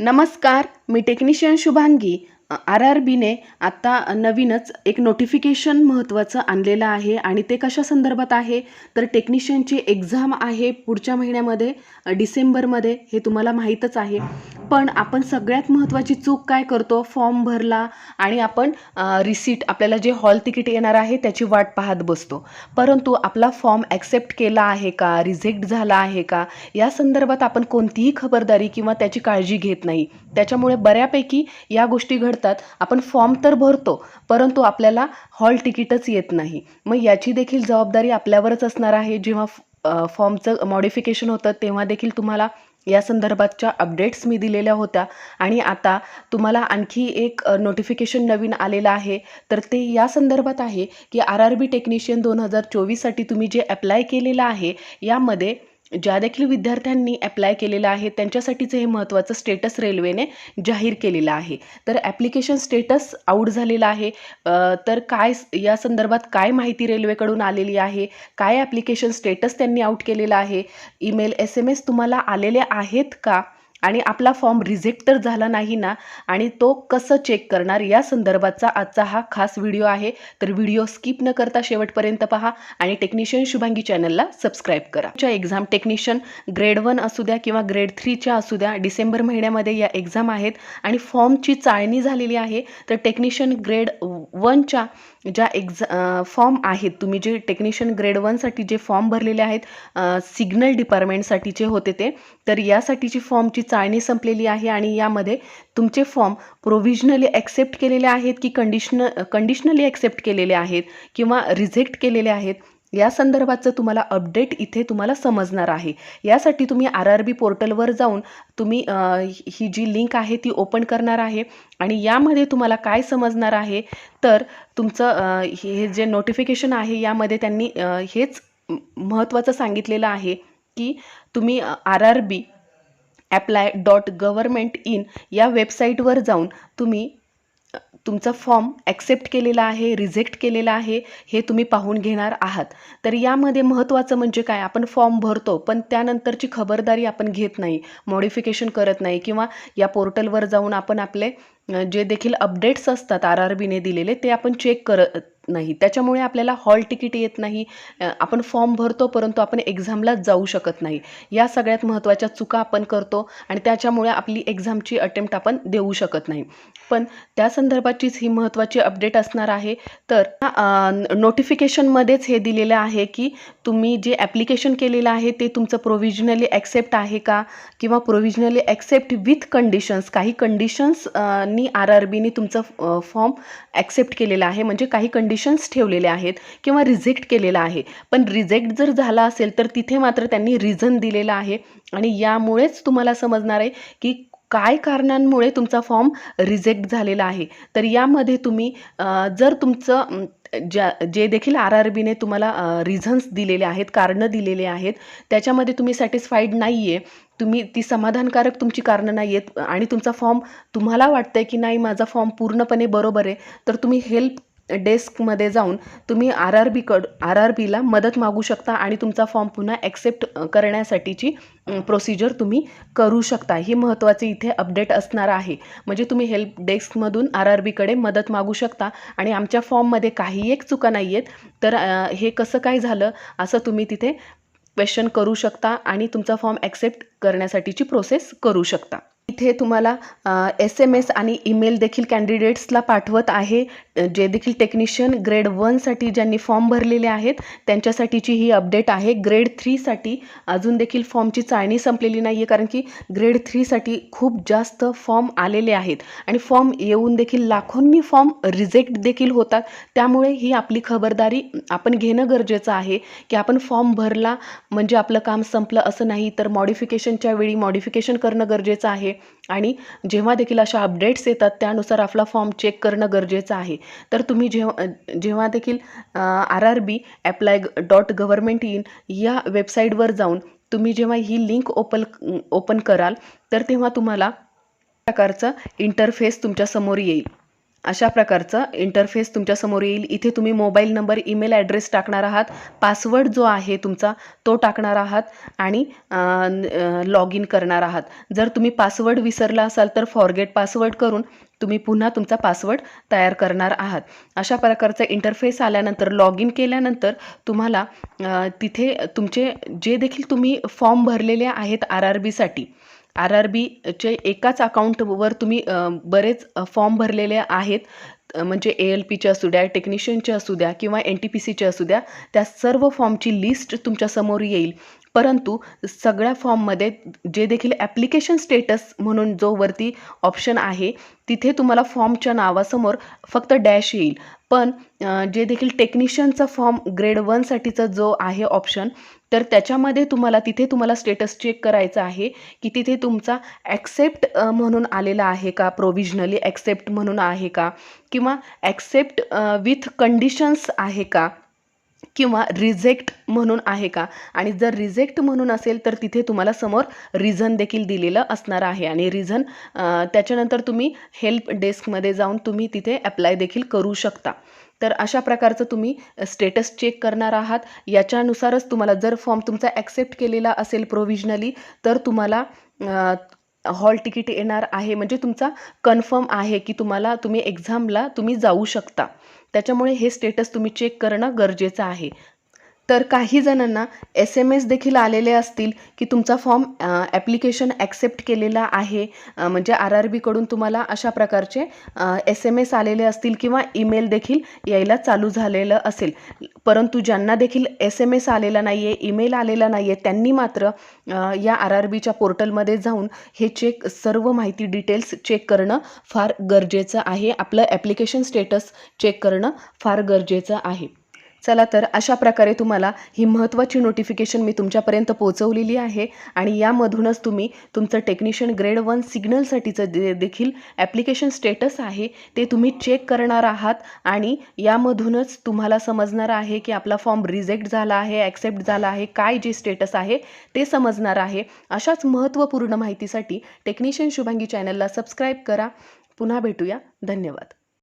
नमस्कार मी technician Shubhangi. R R बीने आत्ता नवीनच एक नोटिफिकेशन महत्त्वाचं आणलेलं आहे आणि ते कशा संदर्भात आहे? तर टेक्निशियनची एक्झाम आहे पुढच्या महिन्यामध्ये डिसेंबरमध्ये हे तुम्हाला माहीतच आहे. पण आपण सगळ्यात महत्त्वाची चूक काय करतो? फॉर्म भरला आणि आपण रिसीट आपल्याला जे हॉल तिकीट येणार आहे त्याची वाट पाहत बसतो. परंतु आपला फॉर्म ॲक्सेप्ट केला आहे का? रिजेक्ट झाला आहे का? या संदर्भात आपण कोणतीही खबरदारी किंवा त्याची काळजी घेत नाही. त्याच्यामुळे बऱ्यापैकी या गोष्टी घडतात. आपण फॉर्म तर भरतो परंतु आपल्याला हॉल तिकीटच येत नाही. मग याची देखील जबाबदारी आपल्यावरच असणार आहे. जेव्हा फॉर्मचं मॉडिफिकेशन होतं तेव्हा देखील तुम्हाला या संदर्भातच्या अपडेट्स मी दिलेल्या होत्या. आणि आता तुम्हाला आणखी एक नोटिफिकेशन नवीन आलेलं आहे. तर ते या संदर्भात आहे की आर आर बी टेक्निशियन दोन हजार चोवीससाठी तुम्ही जे अप्लाय केलेलं आहे यामध्ये ज्या देखील विद्यार्थ्यांनी अप्लाय केलेलं आहे त्यांच्यासाठीचं हे महत्त्वाचं स्टेटस रेल्वेने जाहीर केलेलं आहे. तर ॲप्लिकेशन स्टेटस आऊट झालेलं आहे. तर काय या संदर्भात काय माहिती रेल्वेकडून आलेली आहे? काय ॲप्लिकेशन स्टेटस त्यांनी आऊट केलेलं आहे? ईमेल एस एम एस तुम्हाला आलेले आहेत का? आणि आपला फॉर्म रिजेक्ट तर झाला नाही ना आणि तो कसं चेक करणार? या संदर्भातचा आजचा हा खास व्हिडिओ आहे. तर व्हिडिओ स्किप न करता शेवटपर्यंत पहा आणि टेक्निशियन शुभांगी चॅनलला सबस्क्राईब करा. च्या एक्झाम टेक्निशियन ग्रेड वन असू द्या किंवा ग्रेड थ्रीच्या असू द्या डिसेंबर महिन्यामध्ये या एक्झाम आहेत आणि फॉर्मची चाळणी झालेली आहे तर टेक्निशियन ग्रेड वनच्या ज्या एक्झा फॉर्म आहेत तुम्ही जे टेक्निशियन ग्रेड वनसाठी जे फॉर्म भरलेले आहेत सिग्नल डिपार्टमेंटसाठीचे होते ते तर यासाठीची फॉर्मची चाळणी संपलेली आहे आणि यामध्ये तुमचे फॉर्म प्रोव्हिजनली ॲक्सेप्ट केलेले आहेत की कंडिशन कंडिशनली ॲक्सेप्ट केलेले आहेत किंवा रिजेक्ट केलेले आहेत या संदर्भाचं तुम्हाला अपडेट इथे तुम्हाला समजणार आहे. यासाठी तुम्ही आर आर बी पोर्टलवर जाऊन तुम्ही ही जी लिंक आहे ती ओपन करणार आहे आणि यामध्ये तुम्हाला काय समजणार आहे तर तुमचं हे जे नोटिफिकेशन आहे यामध्ये त्यांनी हेच महत्त्वाचं सांगितलेलं आहे की तुम्ही R R B apply dot government in या वेबसाईटवर जाऊन तुम्ही तुमचा फॉर्म ॲक्सेप्ट केलेला आहे रिजेक्ट केलेला आहे हे तुम्ही पाहून घेणार आहात. तर यामध्ये महत्त्वाचं म्हणजे काय? आपण फॉर्म भरतो पण त्यानंतरची खबरदारी आपण घेत नाही मॉडिफिकेशन करत नाही किंवा या पोर्टलवर जाऊन आपण आपले जे देखील अपडेट्स असतात आर आर बीने दिलेले ते आपण चेक करत नाही. त्याच्यामुळे आपल्याला हॉल तिकीट येत नाही. आपण फॉर्म भरतो परंतु आपण एक्झामला जाऊ शकत नाही. या सगळ्यात महत्त्वाच्या चुका आपण करतो आणि त्याच्यामुळे आपली एक्झामची अटेम्प्ट आपण देऊ शकत नाही. पण त्या संदर्भाचीच ही महत्त्वाची अपडेट असणार आहे. तर नोटिफिकेशनमध्येच हे दिलेलं आहे की तुम्ही जे ॲप्लिकेशन केलेलं आहे ते तुमचं प्रोव्हिजनली ॲक्सेप्ट आहे का? किंवा प्रोव्हिजनली ॲक्सेप्ट विथ कंडिशन्स काही कंडिशन्स नी आर आर बीने तुमचं फॉर्म ॲक्सेप्ट केलेला आहे. म्हणजे काही कंडिशन्स ठेवलेले आहेत किंवा रिजेक्ट केलेला आहे. पण रिजेक्ट जर झाला असेल तर तिथे मात्र त्यांनी रिझन दिलेलं आहे. आणि यामुळेच तुम्हाला समजणार आहे की काय कारणांमुळे तुमचा फॉर्म रिजेक्ट झालेला आहे? तर यामध्ये तुम्ही जर तुमचं ज्या जे देखील आर आर बीने तुम्हाला रिझन्स दिलेले आहेत कारणं दिलेले आहेत त्याच्यामध्ये तुम्ही सॅटिस्फाईड नाही आहे तुम्ही ती समाधानकारक तुमची कारणं नाही आहेत आणि तुमचा फॉर्म तुम्हाला वाटतं आहे की नाही माझा फॉर्म पूर्णपणे बरोबर आहे तर तुम्ही हेल्प डेस्कमध्ये जाऊन तुम्ही आर आर बीकड आर आर बीला मदत मागू शकता आणि तुमचा फॉर्म पुन्हा ॲक्सेप्ट करण्यासाठीची प्रोसिजर तुम्ही करू शकता. ही महत्त्वाचे इथे अपडेट असणार आहे. म्हणजे तुम्ही हेल्प डेस्कमधून आर आर बीकडे मदत मागू शकता आणि आमच्या फॉर्ममध्ये काही एक चुका नाही आहेत तर हे कसं काय झालं असं तुम्ही तिथे क्वेश्चन करू शकता आणि तुमचा फॉर्म ॲक्सेप्ट करण्यासाठीची प्रोसेस करू शकता. इथे तुम्हाला एस एम एस आणि ईमेल देखील कॅन्डिडेट्सला पाठवत आहे जे देखील टेक्निशियन ग्रेड वनसाठी ज्यांनी फॉर्म भरलेले आहेत त्यांच्यासाठीची ही अपडेट आहे. ग्रेड थ्रीसाठी अजून देखील फॉर्मची चाळणी संपलेली नाही आहे कारण की ग्रेड थ्रीसाठी खूप जास्त फॉर्म आलेले आहेत. आणि फॉर्म येऊन देखील लाखोंनी फॉर्म रिजेक्ट देखील होतात. त्यामुळे ही आपली खबरदारी आपण घेणं गरजेचं आहे की आपण फॉर्म भरला म्हणजे आपलं काम संपलं असं नाही तर मॉडिफिकेशनच्या वेळी मॉडिफिकेशन करणं गरजेचं आहे. आणि जेव्हा देखील अशा अपडेट्स येतात त्यानुसार आपला फॉर्म चेक करणं गरजेचं आहे. तर तुम्ही जेव्हा जेव्हा देखील R R B apply dot government in या वेबसाईटवर जाऊन तुम्ही जेव्हा ही लिंक ओपन ओपन कराल तर तेव्हा तुम्हाला प्रकारचं इंटरफेस तुमच्यासमोर येईल. अशा प्रकारचं इंटरफेस तुमच्यासमोर येईल. इथे तुम्ही मोबाईल नंबर ईमेल ॲड्रेस टाकणार आहात. पासवर्ड जो आहे तुमचा तो टाकणार आहात आणि लॉग इन करणार आहात. जर तुम्ही पासवर्ड विसरला असाल तर फॉरगेट पासवर्ड करून तुम्ही पुन्हा तुमचा पासवर्ड तयार करणार आहात. अशा प्रकारचा इंटरफेस आल्यानंतर लॉग इन केल्यानंतर तुम्हाला तिथे तुमचे जे देखील तुम्ही फॉर्म भरलेले आहेत आर आर बीसाठी आर आर बीचे एकाच अकाउंटवर तुम्ही बरेच फॉर्म भरलेले आहेत. म्हणजे ए एल पीचे असू द्या टेक्निशियनचे असू द्या किंवा एन टी पी सीचे असू द्या त्या सर्व फॉर्मची लिस्ट तुमच्यासमोर येईल. परंतु सगळ्या फॉर्ममध्ये जे देखील ॲप्लिकेशन स्टेटस म्हणून जो वरती ऑप्शन आहे तिथे तुम्हाला फॉर्मच्या नावासमोर फक्त डॅश येईल. पण जे देखील टेक्निशियनचा फॉर्म ग्रेड वनसाठीचा जो आहे ऑप्शन तर त्याच्यामध्ये तुम्हाला तिथे तुम्हाला स्टेटस चेक करायचं आहे की तिथे तुमचा ॲक्सेप्ट म्हणून आलेला आहे का? प्रोविजनली ॲक्सेप्ट म्हणून आहे का? किंवा ॲक्सेप्ट विथ कंडिशन्स आहे का? किंवा रिजेक्ट म्हणून आहे का? आणि जर रिजेक्ट म्हणून असेल तर तिथे तुम्हाला समोर रिझन देखील दिलेलं असणार आहे. आणि रिझन त्याच्यानंतर तुम्ही हेल्प डेस्कमध्ये जाऊन तुम्ही तिथे अप्लाय देखील करू शकता. तर अशा प्रकारचं तुम्ही स्टेटस चेक करणार आहात. याच्यानुसारच तुम्हाला जर फॉर्म तुमचा ॲक्सेप्ट केलेला असेल प्रोव्हिजनली तर तुम्हाला हॉल तिकीट येणार आहे. म्हणजे तुमचा कन्फर्म आहे की तुम्हाला तुम्ही एक्झामला तुम्ही जाऊ शकता. त्याच्यामुळे हे स्टेटस तुम्ही चेक करणं गरजेचं आहे. तर काही जणांना एस एम एस देखील आलेले असतील की तुमचा फॉर्म ॲप्लिकेशन ॲक्सेप्ट केलेला आहे. म्हणजे आर आर बीकडून तुम्हाला अशा प्रकारचे एस एम एस आलेले असतील किंवा ईमेल देखील यायला चालू झालेलं असेल. परंतु ज्यांना देखील एस एम एस आलेला नाही आहे ईमेल आलेला नाही आहे त्यांनी मात्र या आर आर बीच्या पोर्टलमध्ये जाऊन हे चेक सर्व माहिती डिटेल्स चेक करणं फार गरजेचं आहे. आपलं ॲप्लिकेशन स्टेटस चेक करणं फार गरजेचं आहे. चला तर अशा प्रकारे तुम्हाला ही महत्त्वाची नोटिफिकेशन मी तुमच्यापर्यंत पोहोचवलेली आहे. आणि यामधूनच तुम्ही तुमचं टेक्निशियन ग्रेड वन सिग्नलसाठीचं दे देखील ॲप्लिकेशन स्टेटस आहे ते तुम्ही चेक करणार आहात. आणि यामधूनच तुम्हाला समजणार आहे की आपला फॉर्म रिजेक्ट झाला आहे ॲक्सेप्ट झाला आहे काय जे स्टेटस आहे ते समजणार आहे. अशाच महत्त्वपूर्ण माहितीसाठी टेक्निशियन शुभांगी चॅनलला सबस्क्राईब करा. पुन्हा भेटूया. धन्यवाद.